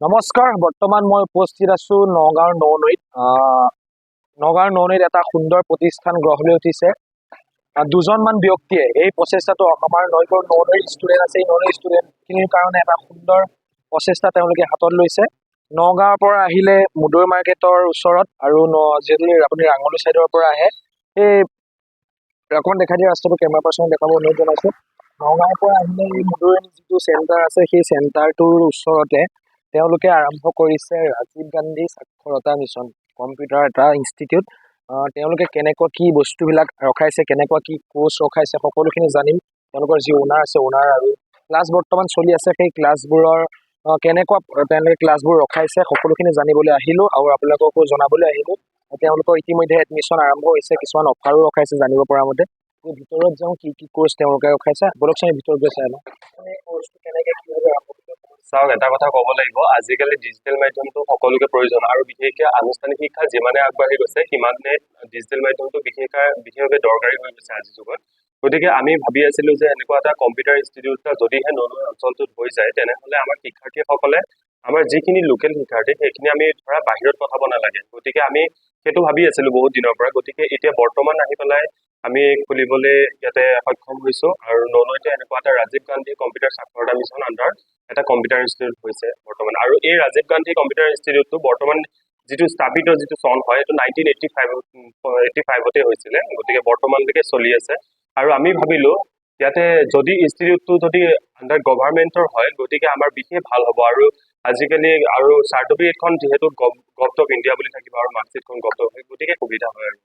নমস্কাৰ বৰ্তমান মই উপস্থিত আছো নগাঁৱৰ আহ, নগাঁৱৰ ননৈত এটা সুন্দৰ প্ৰতিষ্ঠান গঢ় লৈ উঠিছে। দুজনমান ব্যক্তিয়ে এই প্ৰচেষ্টাটো আমাৰ নৈকৰ ননৈৰ ষ্টুডেণ্ট আছে এই ননৈৰ ষ্টুডেণ্টখিনিৰ কাৰণে এটা সুন্দৰ প্ৰচেষ্টা তেওঁলোকে হাতত লৈছে। নগাঁৱৰ পৰা আহিলে মুদৈ মাৰ্কেটৰ ওচৰত আৰু ন- যদি আপুনি ৰাঙলী ছাইডৰ পৰা আহে সেই অকণমান দেখাই দিয়া ৰাস্তাটো কেমেৰা পাৰ্চনক দেখাব অনুৰোধ জনাইছোঁ। নগাঁৱৰ পৰা আহিলে এই মুদৈ যিটো চেণ্টাৰ আছে সেই চেণ্টাৰটোৰ ওচৰতে তেওঁলোকে আৰম্ভ কৰিছে ৰাজীৱ গান্ধী সাক্ষৰতা মিছন কম্পিউটাৰ এটা ইনষ্টিটিউট তেওঁলোকে কেনেকুৱা কি বস্তুবিলাক ৰখাইছে কেনেকুৱা কি কোৰ্চ ৰখাইছে সকলোখিনি জানিম। তেওঁলোকৰ যি অ'নাৰ আছে অ'নাৰ আৰু ক্লাছ বৰ্তমান চলি আছে। সেই ক্লাছবোৰৰ কেনেকুৱা তেওঁলোকে ক্লাছবোৰ ৰখাইছে সকলোখিনি জানিবলৈ আহিলোঁ আৰু আপোনালোককো জনাবলৈ আহিলোঁ। তেওঁলোকৰ ইতিমধ্যে এডমিশ্যন আৰম্ভ হৈছে কিছুমান অফাৰো ৰখাইছে জানিব পৰা মতে। ভিতৰত যাওঁ কি কি কোৰ্চ তেওঁলোকে ৰখাইছে। বলকচোন ভিতৰত গৈ চাই লওঁ। কোৰ্চটো কেনেকৈ কৰিছে চাওক এটা কথা ক'ব লাগিব আজিকালি ডিজিটেল মাধ্যমটো সকলোকে প্ৰয়োজন আৰু বিশেষকৈ আনুষ্ঠানিক শিক্ষা যিমানে আগবাঢ়ি গৈছে সিমানে ডিজিটেল মাধ্যমটো বিশেষকৈ বিশেষভাৱে দৰকাৰী হৈ গৈছে আজিৰ যুগত। গতিকে আমি ভাবি আছিলো যে এনেকুৱা এটা কম্পিউটাৰ ইনষ্টিটিউট এটা যদিহে নলবাৰী অঞ্চলটোত হৈ যায় তেনেহ'লে আমাৰ শিক্ষাৰ্থীসকলে আমাৰ যিখিনি লোকেল শিক্ষাৰ্থী সেইখিনি আমি ধৰা বাহিৰত পঠাব নালাগে। গতিকে আমি সেইটো ভাবি আছিলো বহুত দিনৰ পৰা। গতিকে এতিয়া বৰ্তমান আহি পেলাই আমি খুলিবলৈ ইয়াতে সক্ষম হৈছো আৰু ননৈতে এনেকুৱা এটা ৰাজীৱ গান্ধী কম্পিউটাৰ সাক্ষৰতা মিছন আণ্ডাৰ এটা কম্পিউটাৰ ইনষ্টিটিউট হৈছে বৰ্তমান। আৰু এই ৰাজীৱ গান্ধী কম্পিউটাৰ ইনষ্টিটিউটটো বৰ্তমান যিটো স্থাপিত যিটো চন হয় এইটো নাইনটিন এইটটি ফাইভ এইটটি ফাইভতে হৈছিলে গতিকে বৰ্তমানলৈকে চলি আছে। আৰু আমি ভাবিলো ইয়াতে যদি ইনষ্টিটিউটটো যদি আণ্ডাৰ গভাৰ্ণমেণ্টৰ হয় গতিকে আমাৰ বিশেষ ভাল হ'ব। আৰু আজিকালি আৰু চাৰ্টিফিকেটখন যিহেতু গভট অফ ইণ্ডিয়া বুলি থাকিব আৰু মাৰ্কশ্বিটখন গভট হয় গতিকে সুবিধা হয় আৰু।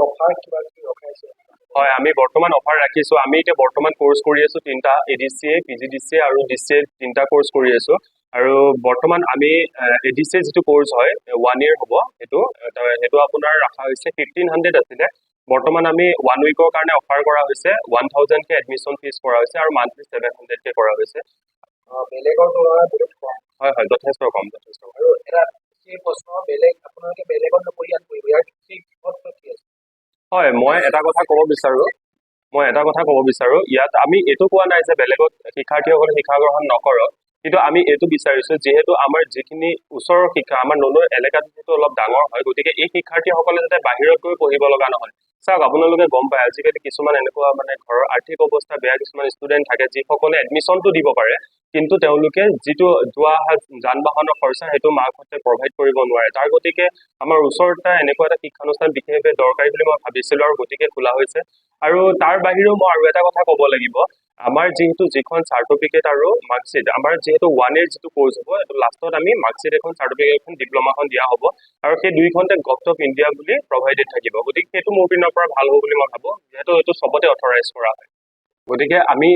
অফাৰ কিবা কিবি ৰখাইছে হয় আমি বৰ্তমান অফাৰ ৰাখিছো। আমি এতিয়া বৰ্তমান কৰ্চ কৰি আছো তিনিটা A D C A P G D C A আৰু ডি চি এ তিনিটা কৰ্চ কৰি আছো। আৰু বৰ্তমান আমি এ ডি চি এ যিটো কৰ্চ হয় ওৱান ইয়েৰ হ'ব সেইটো সেইটো আপোনাৰ ৰখা হৈছে ফিফটিন হাণ্ড্ৰেড আছিলে। বৰ্তমান আমি ওৱান উইকৰ কাৰণে অফাৰ কৰা হৈছে ওৱান থাউজেণ্ডকে এডমিশ্যন ফিজ কৰা হৈছে আৰু মান্থলি ছেভেন হাণ্ড্ৰেডকে কৰা হৈছে। আহ, বেলেগৰ তুলনাত বহুত কম। হয় হয় যথেষ্ট কম যথেষ্ট কম। আৰু এটা সেই প্ৰশ্ন বেলেগ আপোনালোকে বেলেগত নপৰি ইয়াত কৰিব ইয়াৰ কি কিহত কি আছে হয় মই এটা কথা ক'ব বিচাৰো। মই এটা কথা ক'ব বিচাৰো ইয়াত আমি এইটো কোৱা নাই যে বেলেগত শিক্ষাৰ্থীসকলে শিক্ষা গ্ৰহণ নকৰক। কিন্তু আমি এইটো বিচাৰিছো যিহেতু আমাৰ যিখিনি ওচৰৰ শিক্ষা আমাৰ ননৈ এলেকাটো যিহেতু অলপ ডাঙৰ হয় গতিকে এই শিক্ষাৰ্থীসকলে যাতে বাহিৰত গৈ পঢ়িব লগা নহয়। চাওক আপোনালোকে গম পায় আজিকালি কিছুমান এনেকুৱা মানে ঘৰৰ আৰ্থিক অৱস্থা বেয়া কিছুমান ষ্টুডেণ্ট থাকে যিসকলে এডমিশ্যনটো দিব পাৰে কিন্তু তেওঁলোকে যিটো যোৱা অহা যান বাহনৰ খৰচা সেইটো মাকহঁতে প্ৰভাইড কৰিব নোৱাৰে। তাৰ গতিকে আমাৰ ওচৰতে এনেকুৱা এটা শিক্ষানুষ্ঠান বিশেষভাৱে দৰকাৰী বুলি মই ভাবিছিলো আৰু গতিকে খোলা হৈছে। আৰু তাৰ বাহিৰেও মই আৰু এটা কথা ক'ব লাগিব আমাৰ যিহেতু যিখন চাৰ্টিফিকেট আৰু মাৰ্কশ্বিট আমাৰ যিহেতু ওৱান ইয়েৰ যিটো কৰ্চ হ'ব এইটো লাষ্টত আমি মাৰ্কশ্বিট এখন চাৰ্টিফিকেট এখন ডিপ্ল'মাখন দিয়া হ'ব আৰু সেই দুইখনতে গভট অফ ইণ্ডিয়া বুলি প্ৰভাইডেড থাকিব। গতিকে সেইটো মোৰ পিনৰ পৰা ভাল হ'ব বুলি মই ভাবোঁ। যিহেতু এইটো চবতে অথৰাইজ কৰা হয়। গতিকে আমি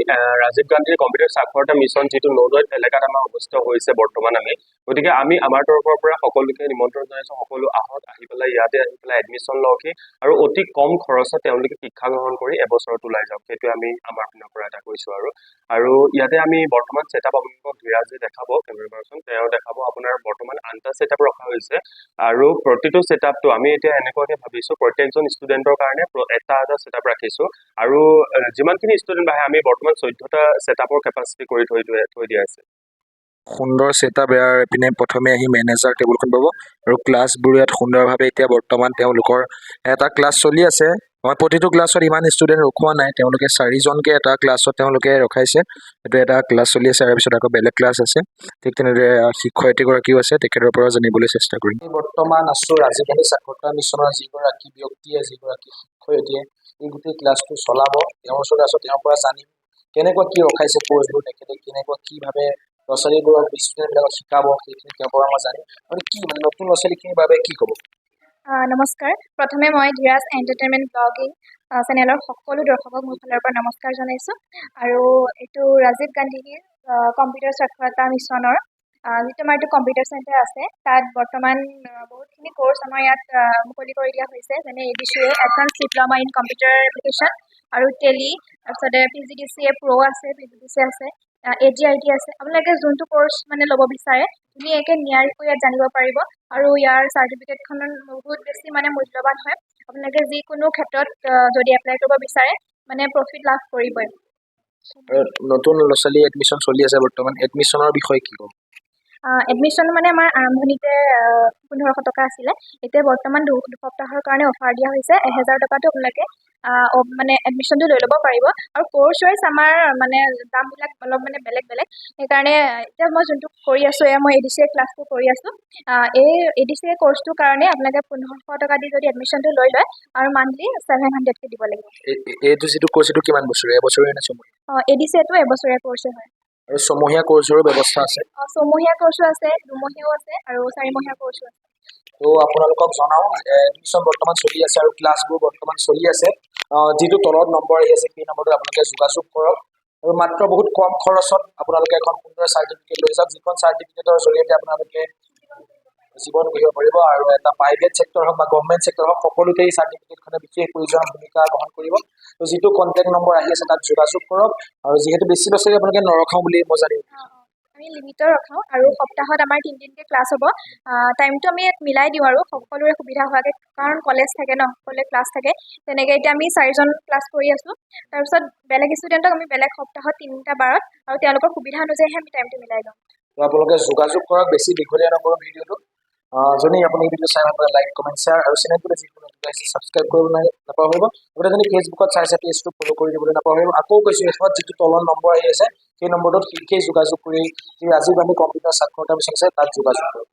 ৰাজীৱ গান্ধীৰ কম্পিউটাৰ সাক্ষৰতা মিছন যিটো নলৈত এলেকাত আমাৰ অৱস্থিত হৈছে বৰ্তমান আমি। গতিকে আমি আমাৰ তৰফৰ পৰা সকলোকে নিমন্ত্ৰণ জনাইছো সকলো আহক আহি পেলাই ইয়াতে আহি পেলাই এডমিশ্যন লওকহি আৰু অতি কম খৰচত তেওঁলোকে শিক্ষা গ্ৰহণ কৰি এবছৰত ওলাই যাওক সেইটোৱে আমি আমাৰ পিনৰ পৰা এটা কৈছো আৰু। আৰু ইয়াতে আমি বৰ্তমান ছেটআপ আপোনালোকক ধীৰাজে দেখাব কেমেৰা পাৰ্চন তেওঁ দেখাব আপোনাৰ বৰ্তমান আনটা ছেটআপ ৰখা হৈছে। আৰু প্ৰতিটো ছেটআপটো আমি এতিয়া এনেকুৱাকে ভাবিছো প্ৰত্যেকজন ষ্টুডেণ্টৰ কাৰণে এটা এটা ছেটআপ ৰাখিছো। আৰু যিমানখিনি ষ্টুডেণ্ট আহে আমি বৰ্তমান চৈধ্যটা ছেটআপৰ কেপাচিটি কৰি থৈ থৈ দিয়া আছে। সুন্দৰ ছেটআপ ইয়াৰ এপিনে প্ৰথমে আহি মেনেজাৰ টেবুলখন পাব আৰু ক্লাছবোৰ ইয়াত সুন্দৰভাৱে এতিয়া বৰ্তমান তেওঁলোকৰ এটা ক্লাছ চলি আছে। মই প্ৰতিটো ক্লাছত ইমান ষ্টুডেণ্ট ৰখোৱা নাই তেওঁলোকে চাৰিজনকৈ এটা ক্লাছত তেওঁলোকে ৰখাইছে। এইটো এটা ক্লাছ চলি আছে তাৰপিছত আকৌ বেলেগ ক্লাছ আছে। ঠিক তেনেদৰে শিক্ষয়িত্ৰীগৰাকীও আছে তেখেতৰ পৰাও জানিবলৈ চেষ্টা কৰিম। বৰ্তমান আছোঁ ৰাজীৱ গান্ধী মিছনৰ যিগৰাকী ব্যক্তিয়ে যিগৰাকী শিক্ষয়িত্ৰীয়ে এই গোটেই ক্লাছটো চলাব তেওঁৰ ওচৰত আছোঁ তেওঁৰ পৰা জানিম কেনেকুৱা কি ৰখাইছে কোৰ্চবোৰ তেখেতে কেনেকুৱা কিভাৱে ল'ৰা ছোৱালীবোৰক ষ্টুডেণ্টবিলাকক শিকাব সেইখিনি তেওঁৰ পৰা মই জানিম। আৰু কি মানে নতুন ল'ৰা ছোৱালীখিনিৰ বাবে কি ক'ব? নমস্কাৰ। প্ৰথমে মই ধীৰাজ এণ্টাৰটেইনমেণ্ট ব্লগিং চেনেলৰ সকলো দৰ্শকক মোৰ ফালৰ পৰা নমস্কাৰ জনাইছোঁ। আৰু এইটো ৰাজীৱ গান্ধী কম্পিউটাৰ সাক্ষৰতা মিছনৰ যিটো আমাৰ এইটো কম্পিউটাৰ চেণ্টাৰ আছে তাত বৰ্তমান বহুতখিনি কৰ্চ আমাৰ ইয়াত মুকলি কৰি দিয়া হৈছে যেনে A D C A advance diploma in computer application আৰু টেলি তাৰপিছতে P G D C A প্ৰ' আছে পি জি ডি চি আছে এ জি আই টি আছে। আপোনালোকে যোনটো কৰ্চ মানে ল'ব বিচাৰে ধুনীয়াকৈ নিয়াৰিকৈ ইয়াত জানিব পাৰিব আৰু ইয়াৰ চাৰ্টিফিকেটখন বহুত বেছি মানে মূল্যৱান হয়। আপোনালোকে যিকোনো ক্ষেত্ৰত যদি এপ্লাই কৰিব বিচাৰে মানে প্ৰফিট লাভ কৰিবই। নতুন ল'ৰা ছোৱালী এডমিশ্যন চলি আছে বৰ্তমান এডমিশ্যনৰ বিষয়ে কি ক'ব? এডমিশ্যন মানে আমাৰ আৰম্ভণিতে পোন্ধৰশ টকা আছিলে। এতিয়া বৰ্তমান দুসপ্তাহৰ কাৰণে অফাৰ দিয়া হৈছে এহেজাৰ টকাটো আপোনালোকে মানে এডমিশ্যনটো লৈ ল'ব পাৰিব। আৰু ক'ৰ্চ ৱাইজ আমাৰ মানে দামবিলাক অলপ মানে বেলেগ বেলেগ। সেইকাৰণে এতিয়া মই যোনটো কৰি আছোঁ এয়া মই এ ডি চি এ ক্লাছটো কৰি আছোঁ। এই এ ডি চি এ ক'ৰ্চটোৰ কাৰণে আপোনালোকে পোন্ধৰশ টকা দি যদি এডমিশ্যনটো লৈ লয় আৰু মান্থলি ছেভেন হাণ্ড্ৰেডকৈ দিব লাগিব। এই- এই- এইটো যিটো কোৰ্চ এইটো কিমান বছৰীয়া? এবছৰীয়া নে ছমহীয়া? এ ডি চি এটো এবছৰীয়া ক'ৰ্চে হয়। আৰু ছমহীয়া কোৰ্চৰো ব্যৱস্থা আছে? অ, ছমহীয়া ক'ৰ্চো আছে দুমহীয়াও আছে আৰু চাৰিমহীয়া ক'ৰ্চো আছে। ত' আপোনালোকক জনাওঁ এডমিশ্যন বৰ্তমান চলি আছে আৰু ক্লাছবোৰ বৰ্তমান চলি আছে। যিটো তলত নম্বৰ আহি আছে সেই নম্বৰটোত আপোনালোকে যোগাযোগ কৰক। আৰু মাত্ৰ বহুত কম খৰচত আপোনালোকে এখন সুন্দৰ চাৰ্টিফিকেট লৈ যাওক যিখন চাৰ্টিফিকেটৰ জৰিয়তে আপোনালোকে জীৱন গঢ়িব পাৰিব আৰু এটা প্ৰাইভেট ছেক্টৰ হওক বা গভমেণ্ট ছেক্টৰ হওক সকলোতে এই চাৰ্টিফিকেটখনে বিশেষ প্ৰয়োজনীয় ভূমিকা গ্ৰহণ কৰিব। ত' যিটো কণ্টেক্ট নম্বৰ আহি আছে তাত যোগাযোগ কৰক। আৰু যিহেতু বেছি বছৰি আপোনালোকে নৰখাওঁ বুলি মই জানিম। আমি লিমিটৰ ৰখাওঁ আৰু সপ্তাহত আমাৰ তিনিদিনকৈ ক্লাছ হ'ব। টাইমটো আমি ইয়াত মিলাই দিওঁ আৰু। সকলোৰে সুবিধা হোৱাকৈ কাৰণ কলেজ থাকে ন সকলোৱে ক্লাছ থাকে। তেনেকৈ এতিয়া আমি চাৰিজন ক্লাছ কৰি আছোঁ। তাৰপিছত বেলেগ ষ্টুডেণ্টক আমি বেলেগ সপ্তাহত তিনিটা বাৰত আৰু তেওঁলোকৰ সুবিধা অনুযায়ীহে আমি টাইমটো মিলাই তো আপোনালোকে যোগাযোগ কৰক বেছি দীঘলীয়া নকৰোঁ ভিডিঅ'টো। যদি আপুনি ভিডিঅ' চাই ভাল পায় লাইক কমেণ্ট শ্বেয়াৰ আৰু চেনেলটোলৈ যিকোনো ছাবস্ক্ৰাইব কৰিব নাপাহৰিব লগতে যদি ফেচবুকত চাইছে পেজটো ফ'ল' কৰি দিবলৈ নাপাহৰিব আকৌ কৈছোঁ শেষত যিটো তলৰ নম্বৰ আহি আছে সেই নম্বৰটোত শীঘ্ৰেই যোগাযোগ কৰি ৰাজীৱ গান্ধী কম্পিউটাৰ সাক্ষৰতা বিচাৰিছে তাত যোগাযোগ কৰক